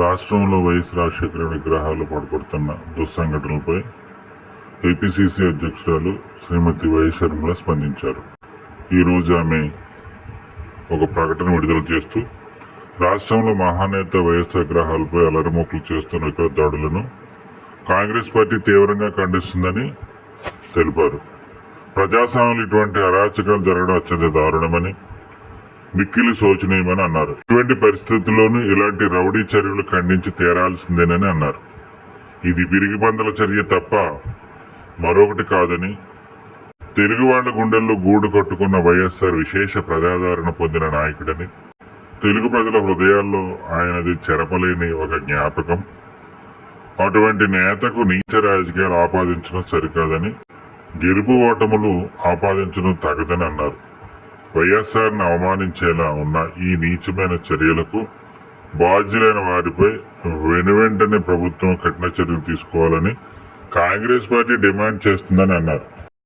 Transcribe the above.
రాష్ట్రంలో వైఎస్ రాజశేఖర విగ్రహాలు పడగొడుతున్న దుస్సంఘటనలపై ఏపీసీసీ అధ్యక్షురాలు శ్రీమతి వై శర్మిల స్పందించారు. ఈరోజు ఆమె ఒక ప్రకటన విడుదల చేస్తూ రాష్ట్రంలో మహానేత వైఎస్ విగ్రహాలపై అలరిమోకులు చేస్తున్న దాడులను కాంగ్రెస్ పార్టీ తీవ్రంగా ఖండిస్తుందని తెలిపారు. ప్రజాస్వామ్యంలో ఇటువంటి అరాచకాలు జరగడం అత్యంత దారుణమని మిక్కిలి శోచనీయమని అన్నారు. ఇటువంటి పరిస్థితుల్లోనూ ఇలాంటి రౌడీ చర్యలు ఖండించి తీరాల్సిందేనని అన్నారు. ఇది బిరిగిబందల చర్య తప్ప మరొకటి కాదని తెలుగు వాళ్ళ గుండెల్లో గూడు కట్టుకున్న వైఎస్ఆర్ విశేష ప్రజాదరణ పొందిన నాయకుడని తెలుగు ప్రజల హృదయాల్లో ఆయనది చెరపలేని ఒక జ్ఞాపకం అటువంటి నేతకు నీచ రాజకీయాలు ఆపాదించడం సరికాదని గెలుపు ఓటములు ఆపాదించడం తగదని అన్నారు. వైఎస్ఆర్ను అవమానించేలా ఉన్న ఈ నీచమైన చర్యలకు బాధ్యులైన వారిపై వెనువెంటనే ప్రభుత్వం కఠిన చర్యలు తీసుకోవాలని కాంగ్రెస్ పార్టీ డిమాండ్ చేస్తుందని అన్నారు.